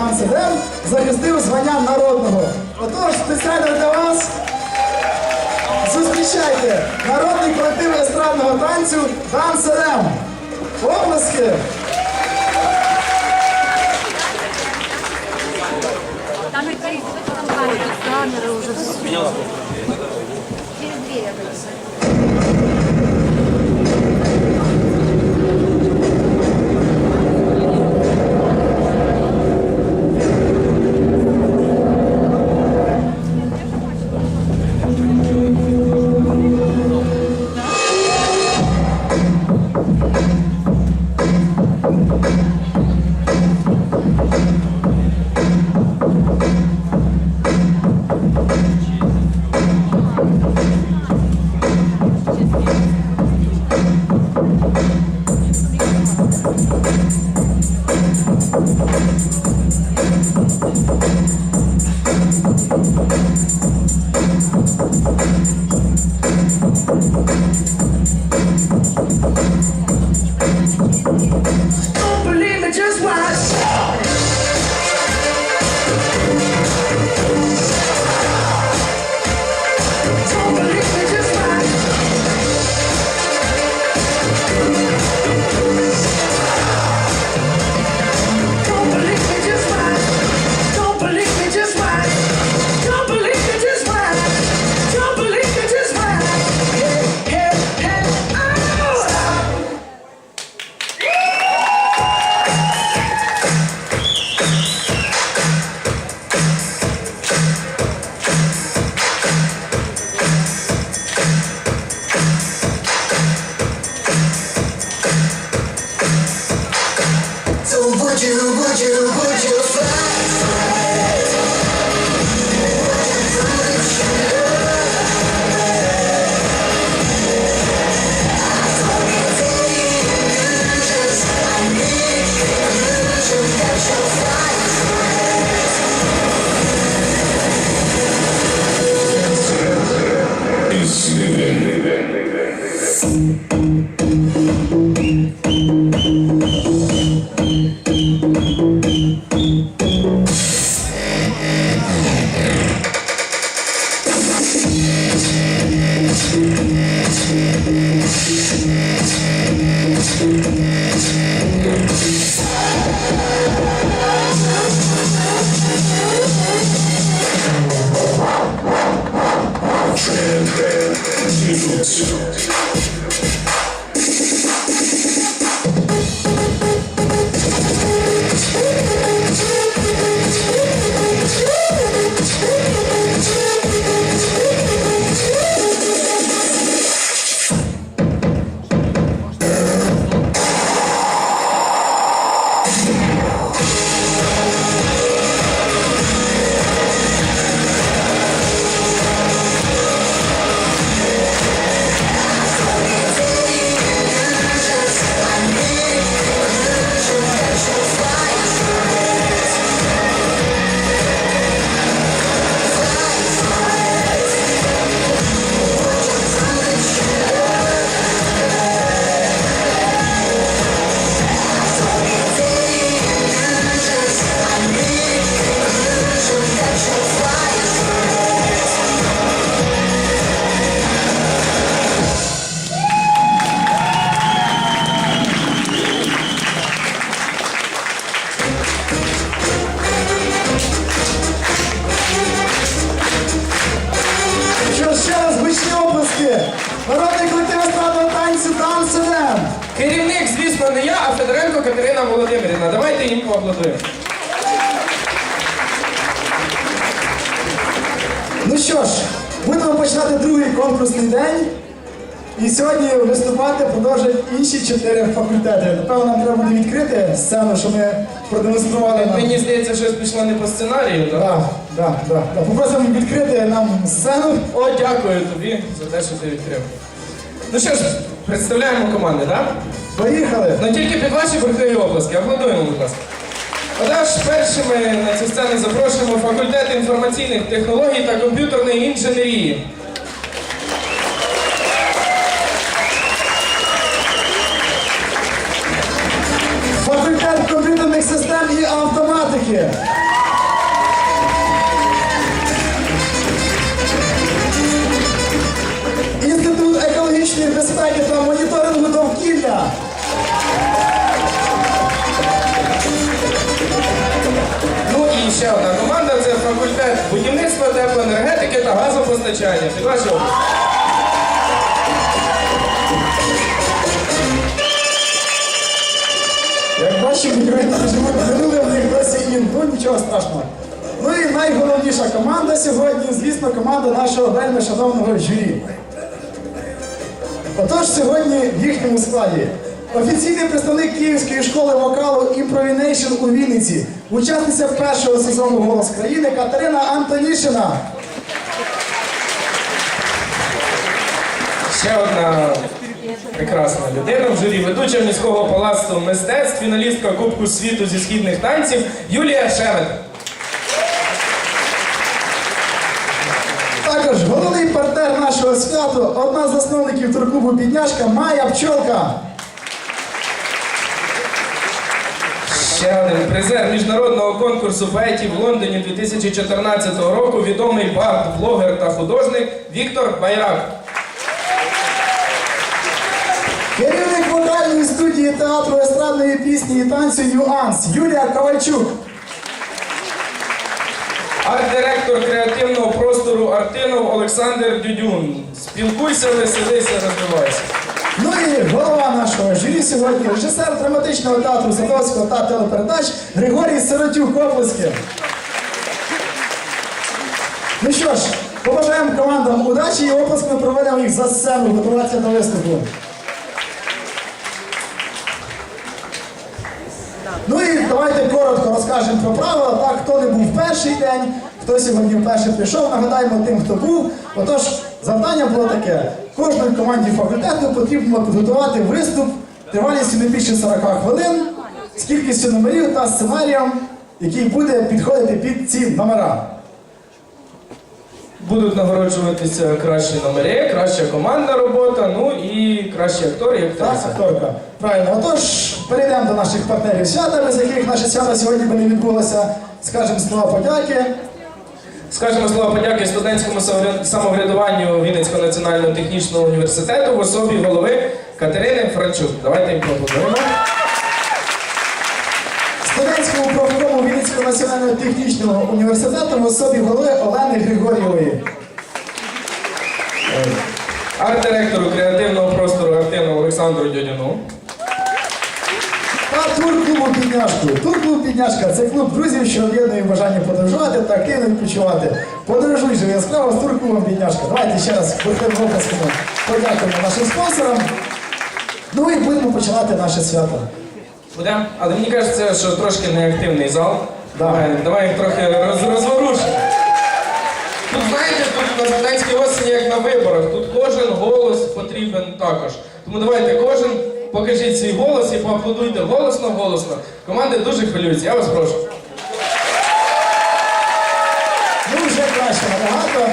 колектив Dance захистив звання народного. Отож, спеціально для вас зустрічайте народний колектив естрадного танцю Dance FM. Оплески! Там и горит, уже. Через дверь я Керівник, звісно, не я, а Федоренко Катерина Володимирівна. Давайте їм поаплодуємо. Ну що ж, будемо починати другий конкурсний день. І сьогодні виступати продовжують інші чотири факультети. Напевно, нам треба буде відкрити сцену, що ми продемонстрували нам. Мені здається, щось пішло не по сценарію. так? Так, так, так. так. Попросимо відкрити нам сцену. О, дякую тобі за те, що ти відкрив. Ну що ж, представляємо команди, так? Поїхали! Ну тільки під ваші бурхливі обласки. Аплодуємо, будь ласка. Отож, першими на цю сцену запрошуємо факультет інформаційних технологій та комп'ютерної інженерії. Та газопостачання. Під. Як бачимо, минуле в них досі ін, ну нічого страшного. Ну і найголовніша команда сьогодні, звісно, команда нашого вельми шановного журі. Отож, сьогодні в їхньому складі офіційний представник Київської школи вокалу Improvination у Вінниці, учасниця першого сезону Голос країни Катерина Антонішина. Ще одна прекрасна людина в журі, ведуча міського палацу мистецтв, фіналістка Кубку світу зі східних танців Юлія Шемет. Також головний партнер нашого святу, одна з засновників турклубу Підняшка Майя Пчолка. Ще один призер міжнародного конкурсу поетів в Лондоні 2014 року, відомий бард, блогер та художник Віктор Байрак. Керівник вокальної студії театру естрадної пісні і танцю Нюанс Юлія Ковальчук. Арт-директор креативного простору Артинов Олександр Дюдюн. Спілкуйся, веселися, розвивайся. Ну і голова нашого журі сьогодні, режисер драматичного театру Садовського та телепередач Григорій Сиротюк Оплески. Ну що ж, побажаємо командам удачі і оплесками проведемо їх за сцену, готуватися до виступу. Ну і давайте коротко розкажемо про правила. Так, хто не був перший день, хто сьогодні вперше прийшов, нагадаємо тим, хто був. Отож, завдання було таке: кожній команді факультету потрібно підготувати виступ тривалістю не більше 40 хвилин з кількістю номерів та сценарієм, який буде підходити під ці номера. Будуть нагороджуватися кращі номери, краща командна робота, ну і кращі актори і Так, акторка. Правильно. Отож, перейдемо до наших партнерів свята, без яких наше свято сьогодні би не відбулося. Скажемо слова подяки. Скажемо слова подяки студентському самоврядуванню Вінницького національного технічного університету в особі голови Катерини Франчук. Давайте їм поаплодуємо. Вінницького національного технічного університету в особі голови Олени Григорєвої. Арт-директору креативного простору Артину Олександру Дьодяну. Та турклубу підняшку. Турклуб підняшка це клуб друзів, що об'єднує бажання подорожувати та активно відпочивати. Подорожуй же яскраво з турклубом підняшка. Давайте ще раз подякуємо нашим спонсорам. Ну і будемо починати наше свято. Будемо? Але мені кажеться, що трошки неактивний зал. Давай, давай їх трохи роз, розворушимо. Тут знаєте, тут на студентській осені, як на виборах, тут кожен голос потрібен також. Тому давайте кожен покажіть свій голос і поаплодуйте голосно, голосно. Команди дуже хвилюються, я вас прошу. Ну, вже краще набагато.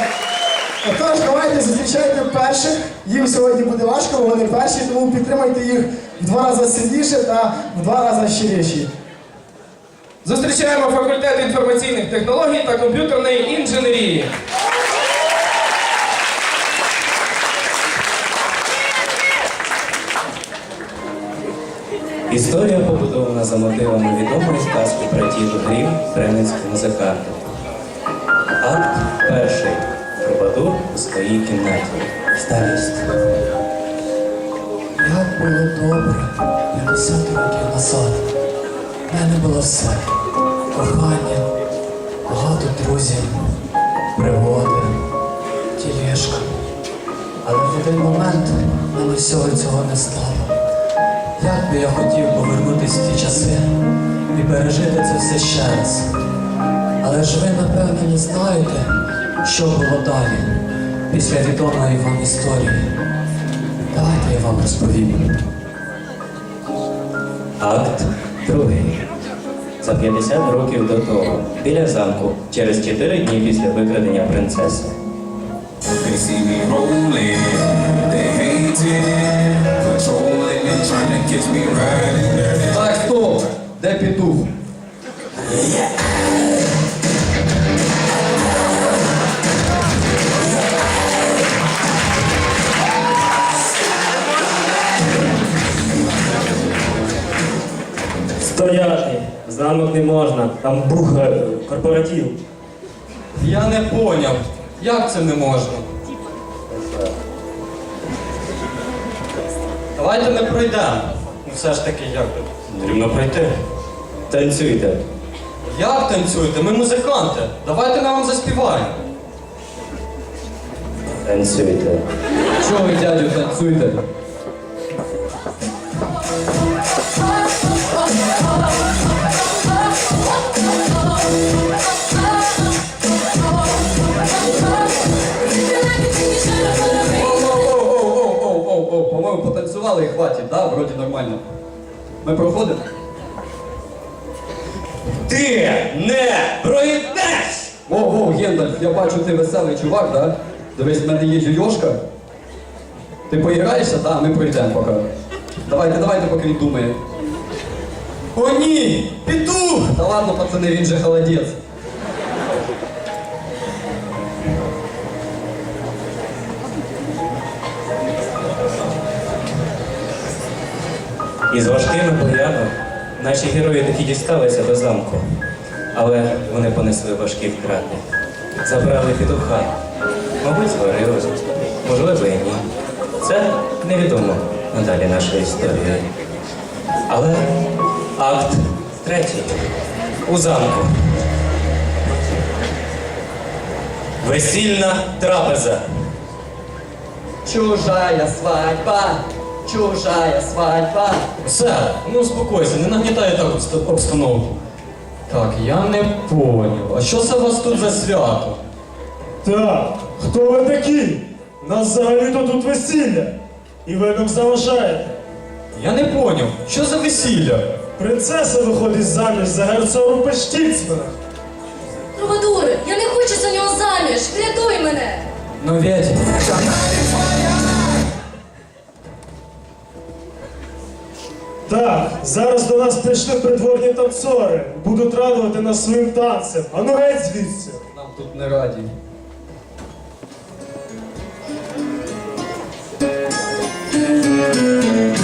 Отож, давайте зустрічайте перших. Їм сьогодні буде важко, вони перші, тому підтримайте їх в два рази сильніше та в два рази щиріші. Зустрічаємо факультет інформаційних технологій та комп'ютерної інженерії. Історія побудована за мотивами відомої сказки братів Грім Кремлівських музикантів. Акт перший. Трубадур у своїй кімнаті. Старість. Було добре 50 років назад. В мене було все. Кохання, багато друзів, пригоди, тілешка. Але в один момент мене всього цього не стало. Як би я хотів повернутися в ті часи і пережити це все ще раз. Але ж ви, напевно, не знаєте, що було далі, після відомої вам історії. Давайте я вам розповім. Акт другий. за 50 років до того, біля замку, через 4 дні після викрадення принцеси. They see me rolling, замок не можна, там буха, корпоратив. Я не поняв. Як це не можна? Давайте не пройдемо. Ну все ж таки як? тут? Потрібно пройти. Танцюйте. Як танцюєте? Ми музиканти. Давайте ми вам заспіваємо. Танцюйте. Чого ви, дядю, танцюєте? Вроді нормально. Ми проходимо? Ти не пройдеш! Воу, воу, Гендальф, я бачу, ти веселий чувак, да? Дивись, в мене є юйошка. Ти поіграєшся, да? Ми пройдемо поки. Давайте, давайте, поки він думає. О ні! Петух! Та ладно, пацани, він же холодець. Із важкими боями наші герої таки дісталися до замку. Але вони понесли важкі втрати. Забрали петуха. Мабуть, зварили. Можливо, і ні. Це невідомо надалі нашої історії. Але акт третій. У замку. Весільна трапеза. Чужая свадьба, чужая свадьба. Все, ну успокойся, не нагнітай так обста- обстановку. Так, я не поняв. А що це у вас тут за свято? Так, хто ви такі? Нас взагалі-то тут весілля. І ви нам заважаєте. Я не поняв, що за весілля? Принцеса виходить заміж за герцогу Пештільцмана. Трубадури, я не хочу за нього заміж. Врятуй мене. Ну ведь. Так, зараз до нас прийшли придворні танцори. Будуть радувати нас своїм танцем. А ну геть звідси. Нам тут не раді. Together,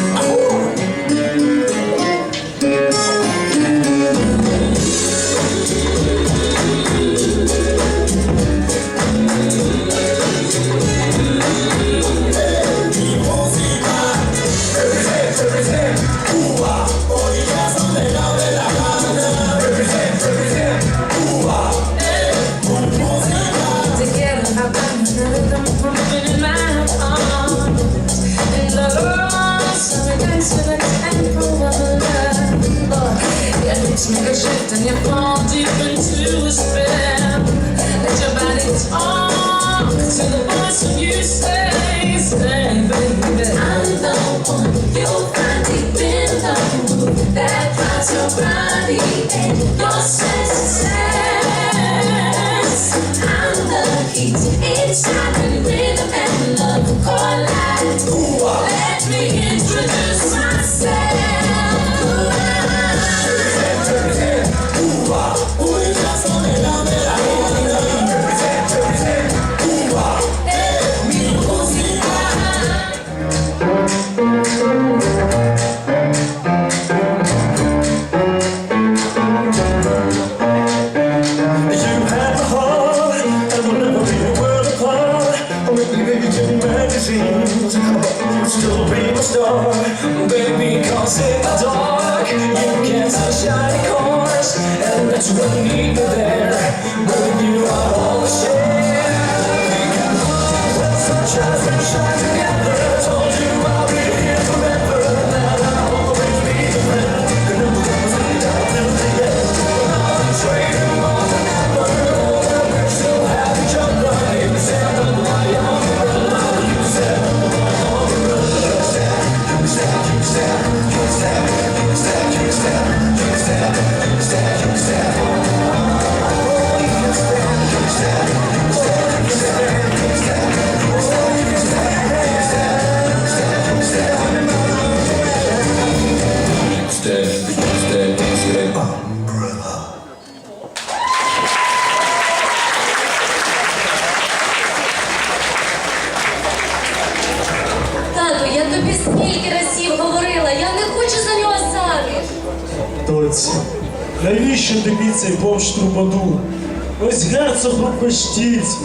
дивіться,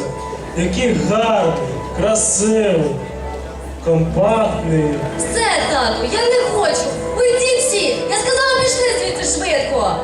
який гарний, красивий, компактний. Все, тату, я не хочу. Уйдіть всі! Я сказала, пішли звідти швидко.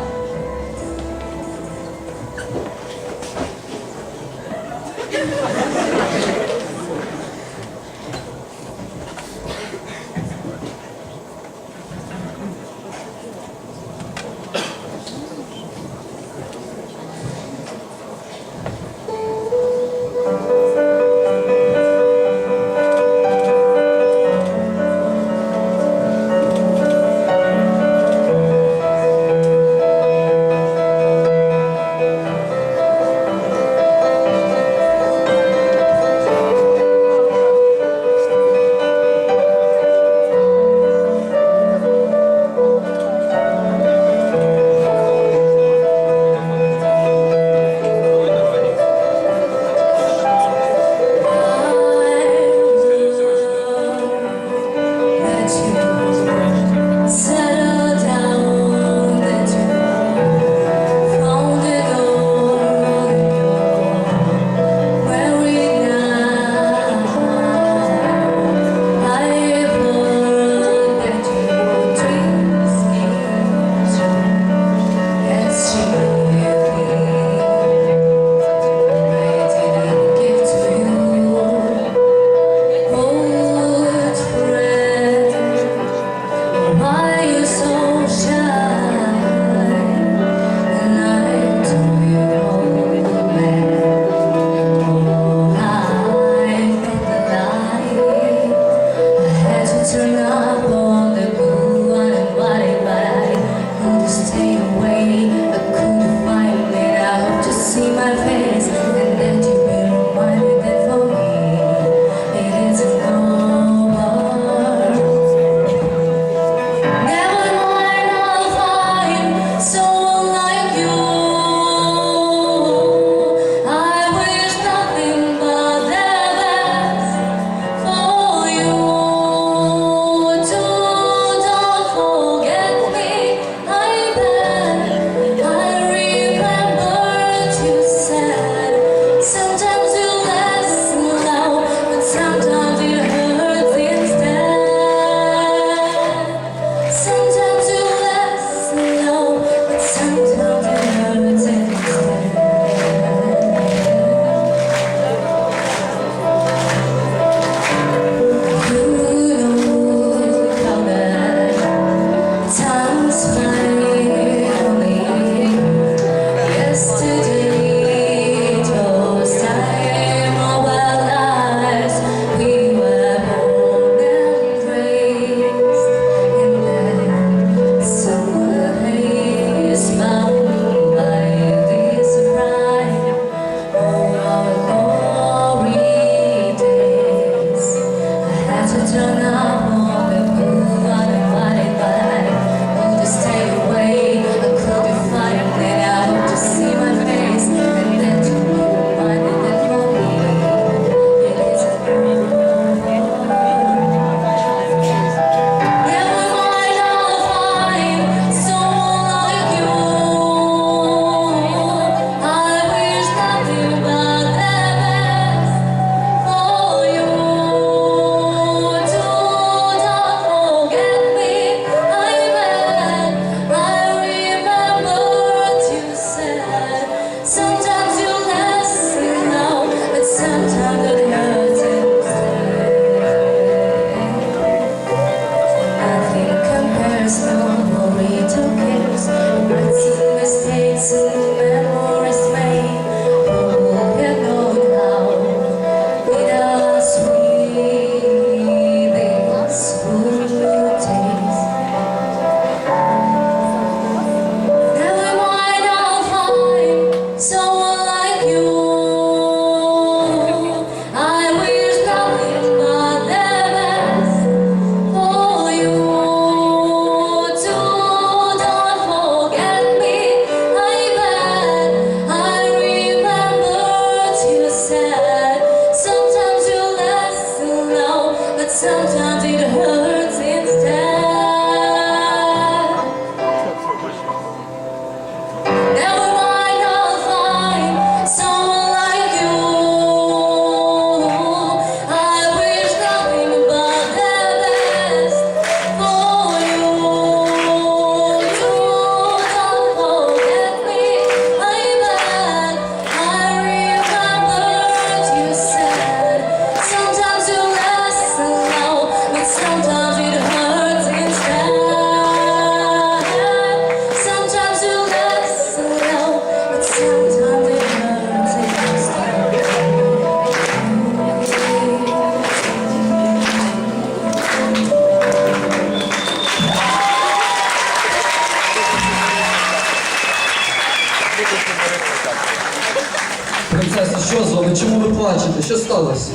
Чому ви плачете? Що сталося?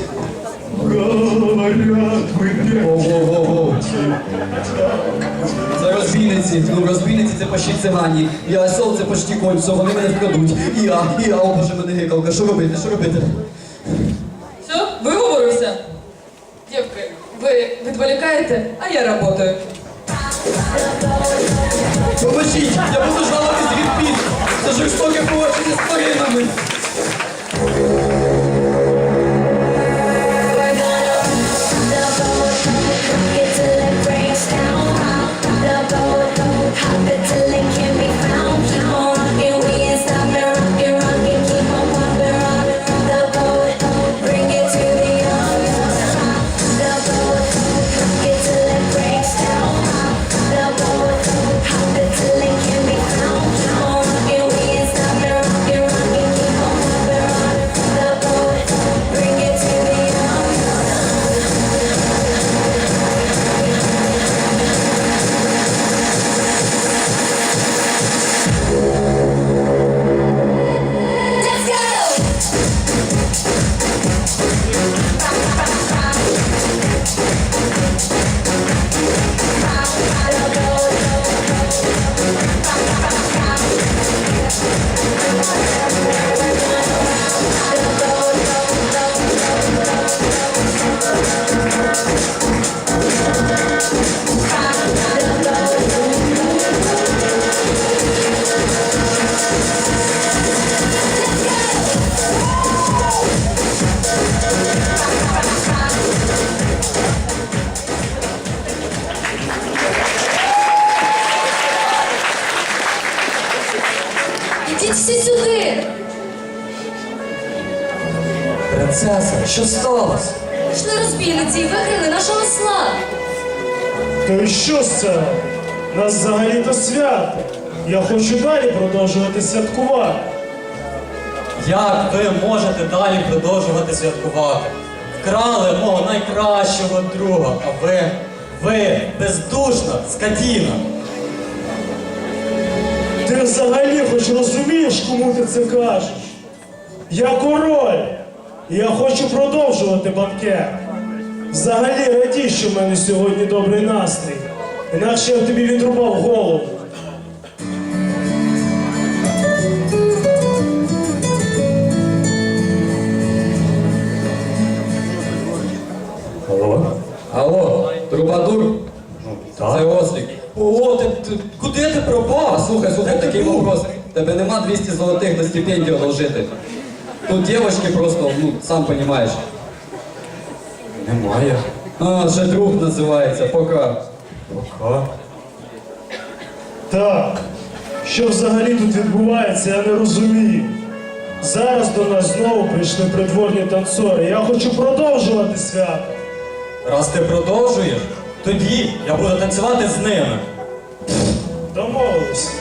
Говорят, мы Воу-воу-воу. Це розбійниці, ну розбійниці це почти цигані. І осел це почти кольцо, вони мене вкрадуть. І я, і я, о боже, мене гикалка. Що робити, що робити? Все, виговорився? Дівки, ви відволікаєте, а я работаю. Поможіть, я буду жалуватись від. Це жорстоке поводження з тваринами. Що сталося? Пішли розбійниці і викрили нашого осла! То і що з цього? Нас взагалі-то свято. Я хочу далі продовжувати святкувати. Як ви можете далі продовжувати святкувати? Вкрали мого найкращого друга, а ви, ви бездушна скотіна. Ти взагалі хоч розумієш, кому ти це кажеш? Я король. І я хочу продовжувати банкет. Взагалі радій, що в мене сьогодні добрий настрій. Інакше я б тобі відрубав голову. Алло? Алло, трубадур? Це Ослік. О, ти, ти куди ти пропав? Слухай, слухай, такий вопрос. Тебе нема 200 золотих на стипендію одолжити. Тут дівчатки просто, ну, сам розумієш. Немає. А, вже друг називається, пока. Пока. Так, що взагалі тут відбувається, я не розумію. Зараз до нас знову прийшли придворні танцори. Я хочу продовжувати свято. Раз ти продовжуєш, тоді я буду танцювати з ними. Домовились.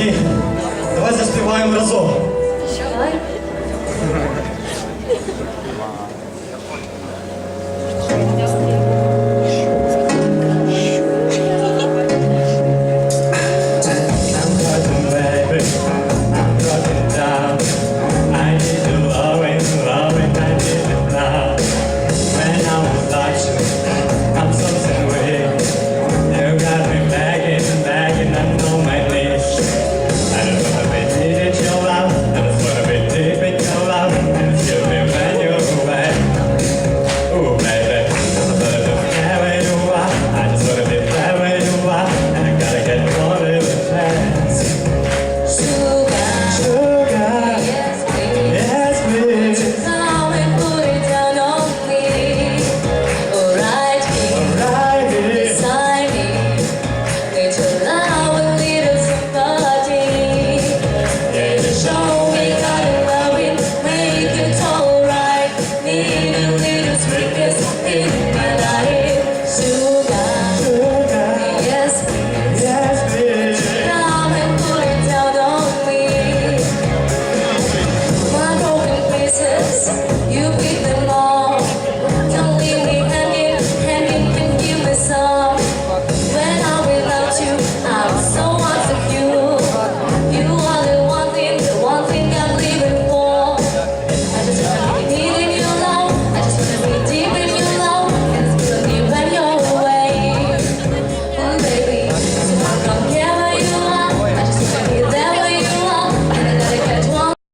Тоді давай разом.